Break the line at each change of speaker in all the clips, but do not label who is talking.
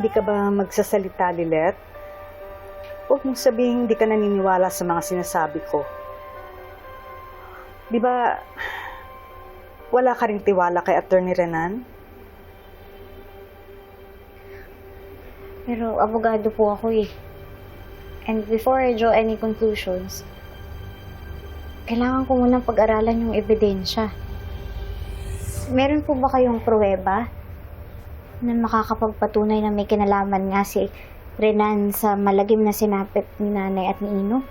Hindi ka ba magsasalita, Lilet? Huwag mong sabihin hindi ka naniniwala sa mga sinasabi ko. Di ba, wala ka rin tiwala kay Attorney Renan?
Pero abogado po ako eh. And before I draw any conclusions, kailangan ko munang pag-aralan yung ebidensya. Meron po ba kayong pruweba na makakapagpatunay na may kinalaman nga si Renan sa malagim na sinapit ni nanay at ni Ino?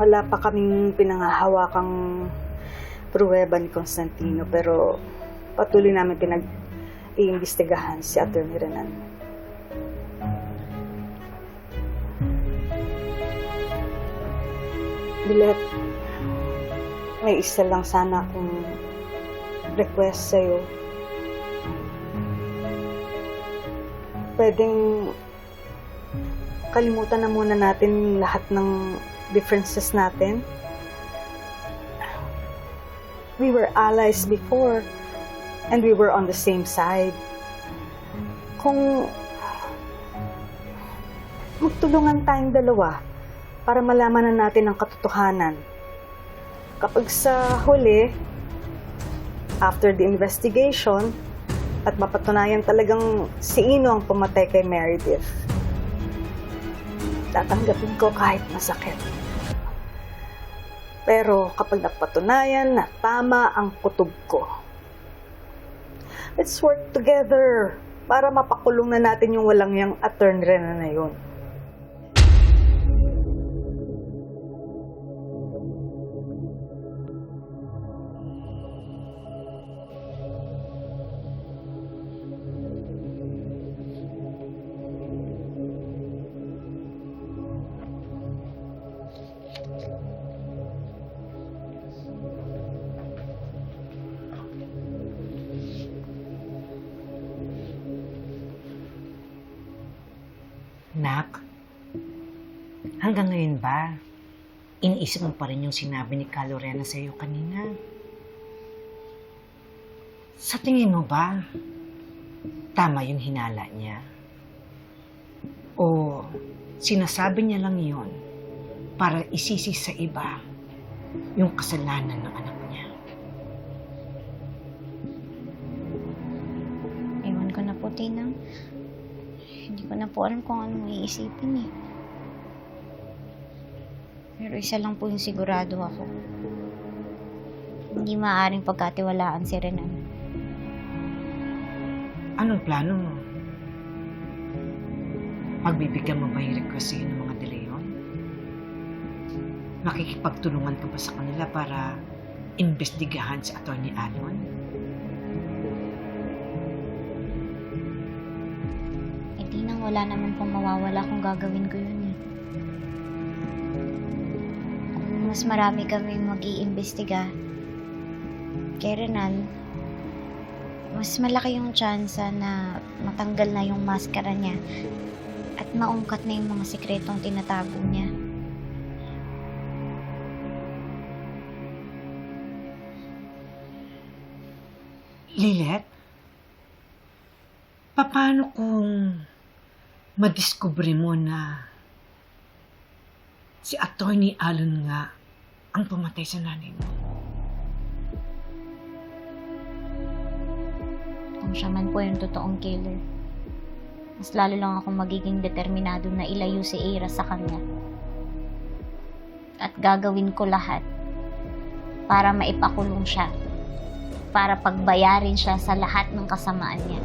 Wala pa kaming pinangahawakang pruweba ni Constantino pero patuloy namin pinag-iimbestigahan si Attorney Renan. Bilet, may isa lang sana akong request sa'yo. Pwedeng kalimutan na muna natin lahat ng differences natin. We were allies before and we were on the same side. Kung magtulungan tayong dalawa para malaman na natin ang katotohanan. Kapag sa huli, after the investigation, at mapatunayan talagang si Ino ang pumatay kay Meredith, tatanggapin ko kahit masakit. Pero kapag napatunayan na tama ang kutob ko, let's work together para mapakulong na natin yung walang yung attorney Rena na yun.
Nak, hanggang ngayon ba, iniisip mo pa rin yung sinabi ni Calorena sa iyo kanina? Sa tingin mo ba, tama yung hinala niya? O sinasabi niya lang yon para isisi sa iba yung kasalanan ng anak niya?
Ewan ko na po, Tinang. Hindi ko na po alam kung anong iisipin eh. Pero isa lang po yung sigurado ako. Hindi maaaring pagkatiwalaan si Renan.
Anong plano mo? Pagbibigyan mo ba yung request sa'yo ng mga De Leon? Makikipagtulungan ka ba sa kanila para imbestigahan si Atty. Alon?
Wala naman pong mawawala kung gagawin ko yun eh. Kung mas marami kaming mag iimbestiga kay Renan, mas malaki yung tsansa na matanggal na yung maskara niya at maungkat na yung mga sikretong tinatago niya.
Lilet? Paano kung madiskubre mo na si Atty. Alon nga ang pumatay sa nanay mo?
Kung siya man po yung totoong killer, mas lalo lang ako magiging determinado na ilayo si Ira sa kanya. At gagawin ko lahat para maipakulong siya. Para pagbayarin siya sa lahat ng kasamaan niya.